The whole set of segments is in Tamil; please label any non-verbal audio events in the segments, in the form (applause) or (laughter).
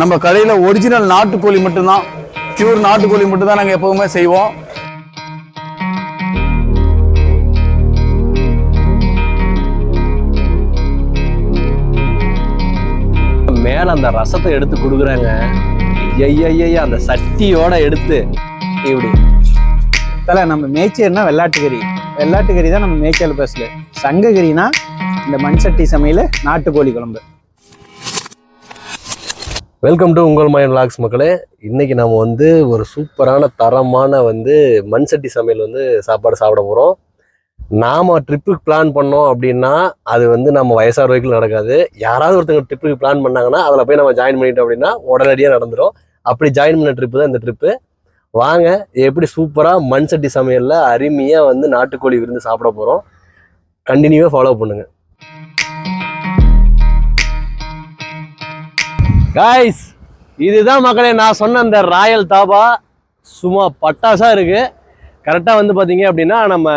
நம்ம கடையில் ஒரிஜினல் நாட்டுக்கோழி மட்டும்தான். பியூர் நாட்டுக்கோழி மட்டும்தான் நாங்கள் எப்பவுமே செய்வோம். மேல அந்த ரசத்தை எடுத்து கொடுக்குறாங்க. ஐயய்யய்ய அந்த சட்டியோட எடுத்து. இப்படி. தலை நம்ம மேய்ச்சல்னா வெள்ளாட்டுக்கறி. வெள்ளாட்டுக்கறி தான் நம்ம மேய்ச்சல் பேசல. சங்ககரினா இந்த மண் சட்டி சமையல் நாட்டுக்கோழி குழம்பு. வெல்கம் டு உங்கள் மயன் லாக்ஸ் மக்களே. இன்றைக்கி நம்ம வந்து ஒரு சூப்பரான தரமான வந்து மண் சட்டி சமையல் வந்து சாப்பாடு சாப்பிட போகிறோம் நாம் ட்ரிப்புக்கு பிளான் பண்ணோம் அப்படின்னா அது வந்து நம்ம வயசான வரைக்கும் நடக்காது. யாராவது ஒருத்தங்க ட்ரிப்புக்கு பிளான் பண்ணாங்கன்னா அதில் போய் நம்ம ஜாயின் பண்ணிட்டோம் அப்படின்னா உடனடியாக நடந்துடும் அப்படி ஜாயின் பண்ண ட்ரிப்பு தான் இந்த ட்ரிப்பு வாங்க எப்படி சூப்பராக மண் சட்டி சமையலில் அருமையாக வந்து நாட்டுக்கோழி விருந்து சாப்பிட போகிறோம் கண்டினியூவாக ஃபாலோ பண்ணுங்கள் காய்ஸ் இதுதான் மக்களே நான் சொன்ன அந்த ராயல் தாபா சும்மா பட்டாசாக இருக்குது கரெக்டாக வந்து பார்த்தீங்க அப்படின்னா நம்ம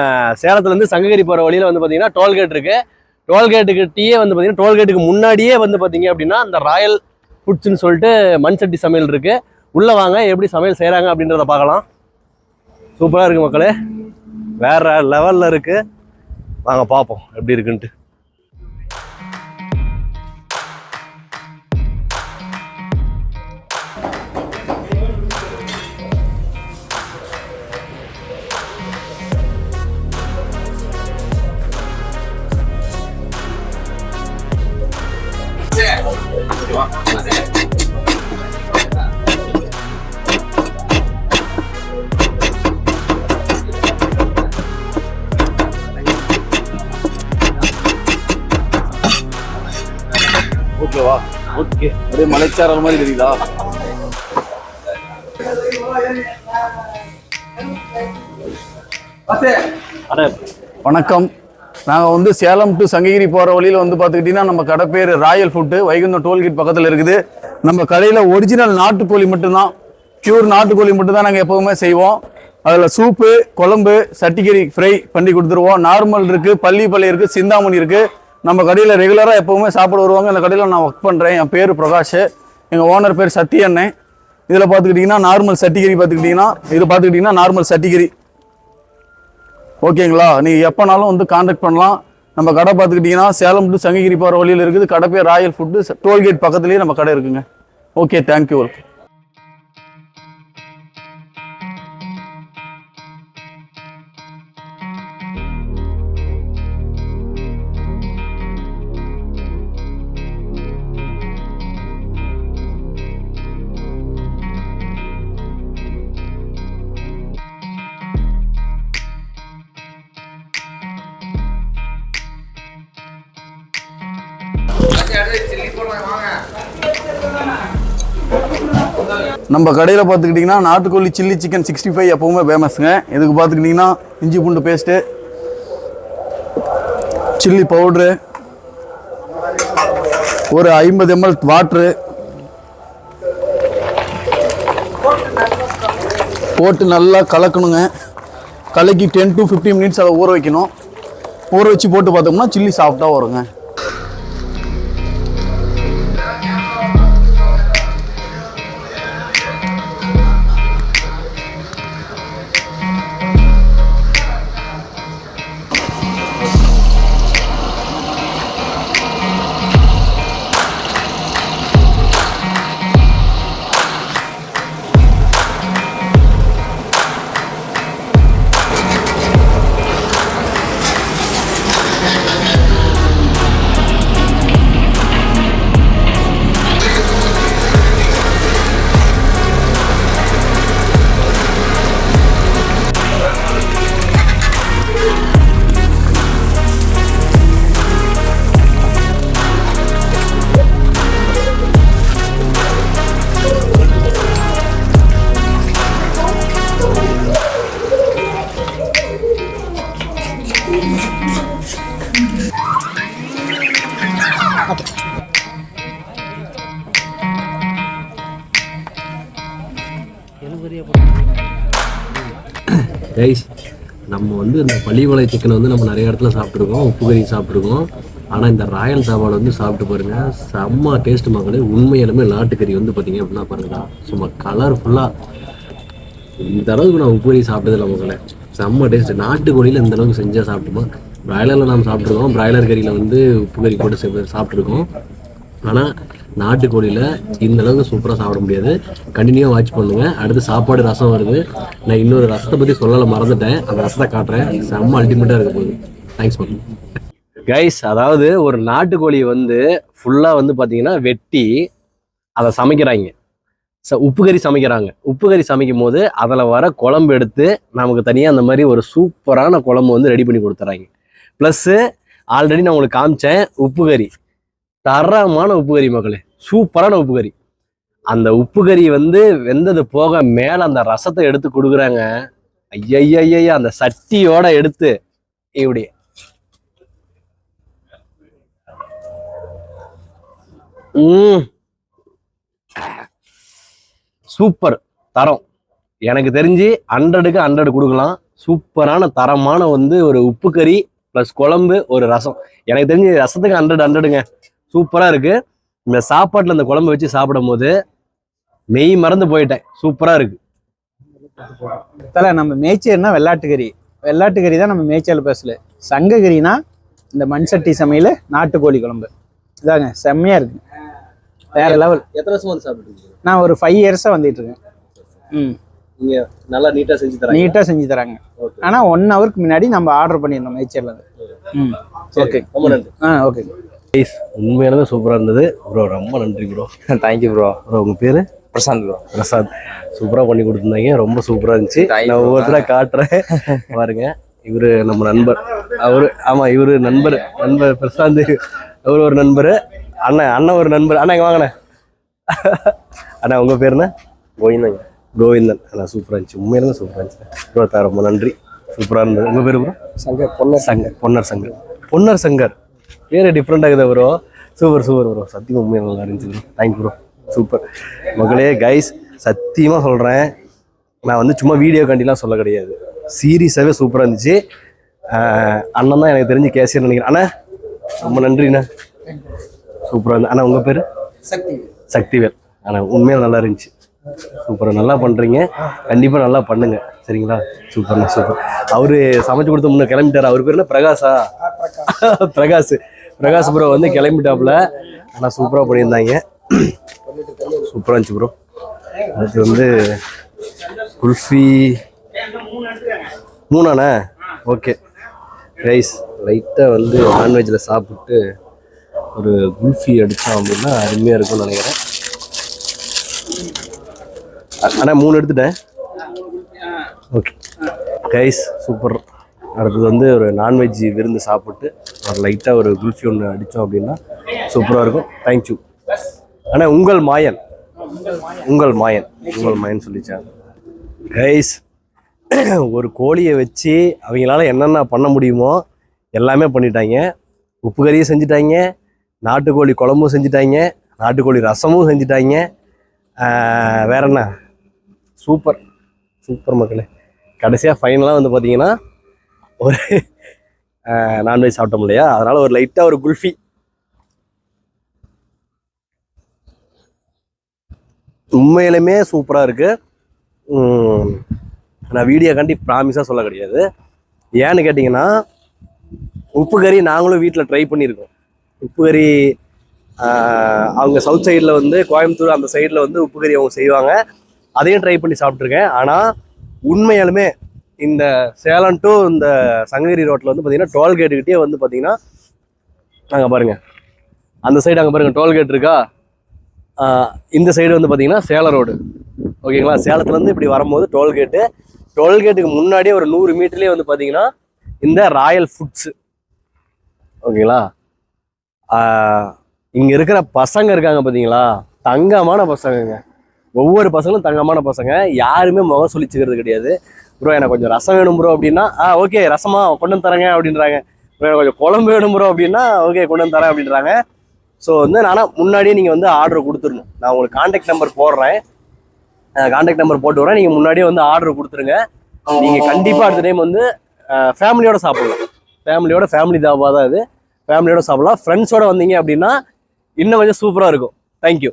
சேலத்துலேருந்து சங்ககிரி போகிற வழியில் வந்து பார்த்தீங்கன்னா டோல்கேட் இருக்குது டோல்கேட்டுக்கிட்டேயே வந்து பார்த்தீங்கன்னா டோல்கேட்டுக்கு முன்னாடியே வந்து பார்த்தீங்க அப்படின்னா அந்த ராயல் ஃபுட்ஸ்னு சொல்லிட்டு மண் சட்டி சமையல் இருக்குது உள்ளே வாங்க எப்படி சமையல் செய்கிறாங்க அப்படின்றத பார்க்கலாம். சூப்பராக இருக்குது மக்களே. வேறு லெவலில் இருக்குது வாங்க பார்ப்போம் எப்படி இருக்குன்ட்டு. ஓகேவா ஓகே. அப்படியே மலைச்சாரல் மாதிரி தெரியுதா? வணக்கம். நாங்கள் வந்து சேலம் டு சங்ககிரி போகிற வழியில் வந்து பார்த்துக்கிட்டிங்கன்னா நம்ம கடை பேர் ராயல் ஃபுட்டு வைகுந்தம் டோல்கேட் பக்கத்தில் இருக்குது. நம்ம கடையில் ஒரிஜினல் நாட்டுக்கோழி மட்டும்தான். பியூர் நாட்டுக்கோழி மட்டும்தான் நாங்கள் எப்போவுமே செய்வோம். அதில் சூப்பு குழம்பு சட்டிக்கறி ஃப்ரை பண்ணி கொடுத்துருவோம். நார்மல் இருக்குது பள்ளி பள்ளி இருக்குது சிந்தாமணி இருக்குது நம்ம கடையில் ரெகுலராக எப்போவுமே சாப்பிட வருவாங்க. இந்த கடையில் நான் ஒர்க் பண்ணுறேன் என் பேர் பிரகாஷ். எங்கள் ஓனர் பேர் சத்யண்ணே. இதில் பார்த்துக்கிட்டிங்கன்னா நார்மல் சட்டிகிரி பார்த்துக்கிட்டிங்கன்னா இது பார்த்துக்கிட்டிங்கன்னா நார்மல் சட்டிகிரி ஓகேங்களா? நீங்கள் எப்போனாலும் வந்து காண்டாக்ட் பண்ணலாம். நம்ம கடை பார்த்துக்கிட்டிங்கன்னா சேலம் டு சங்ககிரி போகிற வழியில் இருக்குது. கடை பேர் ராயல் ஃபுட்டு டோல்கேட் பக்கத்துலேயே நம்ம கடை இருக்குங்க. ஓகே தேங்க்யூ ஓகே நம்ம கடையில் பார்த்துக்கிட்டிங்கன்னா நாட்டுக்கோழி சில்லி சிக்கன் சிக்ஸ்டி ஃபைவ் எப்போவுமே ஃபேமஸுங்க இதுக்கு பார்த்துக்கிட்டிங்கன்னா இஞ்சி பூண்டு பேஸ்ட்டு சில்லி பவுட்ரு ஒரு ஐம்பது எம்எல் வாட்ரு போட்டு நல்லா கலக்கணுங்க. கலக்கி டென் டு 15 மினிட்ஸ் அதை ஊற வைக்கணும். ஊற வச்சு போட்டு பார்த்தோம்னா சில்லி சாஃப்டாக வருங்க. கைஸ் நம்ம வந்து இந்த பள்ளிவளை சிக்கனை வந்து நம்ம நிறைய இடத்துல சாப்பிட்ருக்கோம் உப்பு கறி சாப்பிட்ருக்கோம் ஆனால் இந்த ராயல் சாப்பாடு வந்து சாப்பிட்டு பாருங்கள் செம்ம டேஸ்ட் மக்களே உண்மையிலுமே நாட்டுக்கறி வந்து பார்த்தீங்க அப்படின்னா பாருங்களா சும்மா கலர்ஃபுல்லாக இந்த அளவுக்கு நான் உப்பு கறி சாப்பிட்டதில்ல மக்களே. செம்ம டேஸ்ட் நாட்டுக்கோழியில் இந்த அளவுக்கு செஞ்சால் சாப்பிட்டுமா பிராய்லரில் நாம் சாப்பிட்ருக்கோம் பிராய்லர் கறியில் வந்து உப்பு கறி போட்டு சாப்பிட்ருக்கோம் ஆனால் நாட்டுக்கோழியில் இந்த அளவுக்கு சூப்பராக சாப்பிட முடியாது. கண்டினியூவாக வாட்ச் பண்ணுங்க. அடுத்து சாப்பாடு ரசம் வருது. நான் இன்னொரு ரசத்தை பற்றி சொல்லலை மறந்துட்டேன். அந்த ரசத்தை காட்டுறேன். செம்ம அல்டிமேட்டாக இருக்க போகுது தேங்க்ஸ் பண்ணு கைஸ் அதாவது ஒரு நாட்டுக்கோழி வந்து ஃபுல்லாக வந்து பார்த்தீங்கன்னா வெட்டி அதை சமைக்கிறாங்க. ச உப்பு கறி சமைக்கிறாங்க. உப்பு கறி சமைக்கும் போது அதில் வர குழம்பு எடுத்து நமக்கு தனியாக அந்த மாதிரி ஒரு சூப்பரான குழம்பு வந்து ரெடி பண்ணி கொடுத்துறாங்க. ப்ளஸ்ஸு ஆல்ரெடி நான் உங்களுக்கு காமிச்சேன் உப்பு கறி. தரமான உப்பு கறி மக்களே. சூப்பரான உப்பு கறி. அந்த உப்பு கறி வந்து வெந்தது போக மேலே அந்த ரசத்தை எடுத்து கொடுக்குறாங்க. ஐயய்யய்யா அந்த சட்டியோட எடுத்து இப்படி. சூப்பர் தரம். எனக்கு தெரிஞ்சு ஹண்ட்ரடுக்கு ஹண்ட்ரட் கொடுக்கலாம். சூப்பரான தரமான வந்து ஒரு உப்பு கறி ப்ளஸ் குழம்பு ஒரு ரசம். எனக்கு தெரிஞ்சு ரசத்துக்கு ஹண்ட்ரட் ஹண்ட்ரடுங்க சூப்பராக இருக்குது இந்த சாப்பாட்டில் இந்த குழம்பு வச்சு சாப்பிடும் போது மெய் மறந்து போயிட்டேன். சூப்பராக இருக்கு. தலை நம்ம மேய்ச்சல்னா வெள்ளாட்டுக்கறி. வெள்ளாட்டுக்கறி தான் நம்ம மேய்ச்சல் பேசல. சங்ககரினா இந்த மண் சட்டி சமையல் நாட்டுக்கோழி குழம்பு. இதாங்க செம்மையா இருக்கு. வேற லெவல் எத்தனை வருஷமா வந்து சாப்பிட்டு நான் ஒரு ஃபைவ் இயர்ஸாக வந்துட்டு இருக்கேன். ம். நீங்க நல்லா நீட்டாக செஞ்சு தரீங்க. நீட்டாக செஞ்சு தராங்க. ஆனால் ஒன் ஹவருக்கு முன்னாடி நம்ம ஆர்டர் பண்ணியிருந்தோம் மேய்ச்சல்ல ம். ஓகே ரொம்ப நன்றி. ஆ ஓகே உண்மையானவே சூப்பராக இருந்தது. ப்ரோ ரொம்ப நன்றி ப்ரோ தேங்க்யூ ப்ரோ ப்ரோ உங்கள் பேர்? பிரசாந்த் ப்ரோ பிரசாத் சூப்பராக பண்ணி கொடுத்துருந்தாங்க. ரொம்ப சூப்பராக இருந்துச்சு. நான். ஒவ்வொருத்தராக காட்டுறேன். பாருங்க. இவரு நம்ம நண்பர். அவரு ஆமா இவரு நண்பர். நண்பர் பிரசாந்த். அவர் ஒரு நண்பர். அண்ணன் அண்ணன் ஒரு நண்பர். அண்ணா இங்க வாங்கண்ணே. அண்ணா உங்க பேர் என்ன? கோவிந்தன். கோவிந்தன். அண்ணா சூப்பராக இருந்துச்சு. உண்மையிலுமே சூப்பராக இருந்துச்சு. ப்ரோ தா ரொம்ப நன்றி. சூப்பராக இருந்தது. உங்க பேர் ப்ரோ சங்கர் பொண்ணு சங்கர் பொன்னர் சங்கர். பொன்னர் சங்கர். பேர் டிஃப்ரெண்ட் ஆகுது ப்ரோ சூப்பர் சூப்பர் ப்ரோ சத்தியமா உண்மையாக நல்லா இருந்துச்சு. ப்ரோ தேங்க் ப்ரோ சூப்பர் மகளே கைஸ் சத்தியமாக சொல்கிறேன் நான் வந்து சும்மா வீடியோ கண்டிலாம் சொல்ல கிடையாது. சீரியஸாகவே சூப்பராக இருந்துச்சு. அண்ணன் தான் எனக்கு தெரிஞ்சு கேசியர் நினைக்கிறேன். அண்ணா ரொம்ப நன்றிண்ணா சூப்பராக இருந்து அண்ணா உங்கள் பேர்? சக்தி. சக்திவேல். ஆனால் உண்மையாக நல்லா இருந்துச்சு. சூப்பராக நல்லா பண்ணுறீங்க கண்டிப்பாக நல்லா பண்ணுங்க. சரிங்களா? சூப்பர்ண்ணா சூப்பர் அவரு சமைச்சு கொடுத்த முன்ன கிளம்பிட்டாரு. அவர் பேர் என்ன? பிரகாஷா? (laughs) பிரகாஷ் பிரகாஷ் ப்ரோ வந்து கிளம்பிட்டாப்புல. ஆனால் சூப்பராக பண்ணியிருந்தாங்க. சூப்பராக இருந்துச்சு ப்ரோ அடுத்து வந்து குல்ஃபி. மூணாண்ணே ஓகே ரைஸ் லைட்டாக வந்து நான்வெஜ்ஜில் சாப்பிட்டு ஒரு குல்ஃபி அடித்தோம் அப்படின்னா அருமையாக இருக்கும்னு நினைக்கிறேன். ஆனால் அண்ணா மூணு எடுத்துட்டேன். ஓகே கைஸ் சூப்பர் அடுத்தது வந்து ஒரு நான்வெஜ் விருந்து சாப்பிட்டு ஒரு லைட்டாக ஒரு குல்ஃபி ஒன்று அடித்தோம் அப்படின்னா சூப்பராக இருக்கும். தேங்க்யூ ஆனால் உங்கள் மாயன். உங்கள் மாயன். உங்கள் மாயன் சொல்லிச்சாங்க கைஸ் ஒரு கோழியை வச்சு அவங்களால என்னென்ன பண்ண முடியுமோ எல்லாமே பண்ணிட்டாங்க. உப்பு கறியும் செஞ்சுட்டாங்க நாட்டுக்கோழி குழம்பும் செஞ்சுட்டாங்க நாட்டுக்கோழி ரசமும் செஞ்சுட்டாங்க. வேற என்ன? சூப்பர். சூப்பர் மக்களே. கடைசியாக ஃபைனலாக வந்து பார்த்தீங்கன்னா ஒரு நான்வெஜ் சாப்பிட்டோம் இல்லையா? அதனால ஒரு லைட்டாக ஒரு குல்ஃபி. உண்மையிலுமே சூப்பராக இருக்குது நான் வீடியோ கண்டி ப்ராமிஸாக சொல்ல கிடையாது. ஏன்னு கேட்டிங்கன்னா உப்பு கறி நாங்களும் வீட்டில் ட்ரை பண்ணியிருக்கோம். உப்பு கறி அவங்க சவுத் சைடில் வந்து கோயம்புத்தூர் அந்த சைடில் வந்து உப்பு கறி அவங்க செய்வாங்க. அதையும் ட்ரை பண்ணி சாப்பிட்ருக்கேன் ஆனால் உண்மையாலுமே இந்த சேலம் டு இந்த சங்ககிரி ரோட்டில் வந்து பார்த்தீங்கன்னா டோல்கேட்டுக்கிட்டே வந்து பார்த்தீங்கன்னா அங்கே பாருங்கள் அந்த சைடு அங்கே பாருங்கள் டோல்கேட் இருக்கா? இந்த சைடு வந்து பார்த்தீங்கன்னா சேலம் ரோடு ஓகேங்களா? சேலத்துலேருந்து இப்படி வரும்போது டோல்கேட்டு டோல்கேட்டுக்கு முன்னாடியே ஒரு நூறு மீட்டர்லேயே வந்து பார்த்தீங்கன்னா இந்த ராயல் ஃபுட்ஸு ஓகேங்களா? இங்கே இருக்கிற பசங்க இருக்காங்க பார்த்தீங்களா தங்கமான பசங்கங்க. ஒவ்வொரு பசங்களும் தங்கமான பசங்க. யாருமே முகம் சொல்லிச்சுக்கிறது கிடையாது. ப்ரோ எனக்கு கொஞ்சம் ரசம் வேணும் ப்ரோ அப்படின்னா ஆ ஓகே ரசமா கொண்டு வந்து தரேங்க அப்படின்றாங்க. ப்ரோ எனக்கு கொஞ்சம் குழம்பு வேணும் ப்ரோ அப்படின்னா ஓகே கொண்டு வந்து தரேன் அப்படின்றாங்க. ஸோ வந்து ஆனால் முன்னாடியே நீங்கள் வந்து ஆர்டர் கொடுத்துடணும். நான் உங்களுக்கு காண்டாக்ட் நம்பர் போடுறேன். காண்டாக்ட் நம்பர் போட்டு வரேன் நீங்கள் முன்னாடியே வந்து ஆர்டர் கொடுத்துருங்க. நீங்கள் கண்டிப்பாக அடுத்த டைம் வந்து ஃபேமிலியோட சாப்பிடலாம். ஃபேமிலியோட ஃபேமிலி தாபா தான் இது. ஃபேமிலியோட சாப்பிடலாம். ஃப்ரெண்ட்ஸோட வந்தீங்க அப்படின்னா இன்னும் கொஞ்சம் சூப்பராக இருக்கும். தேங்க்யூ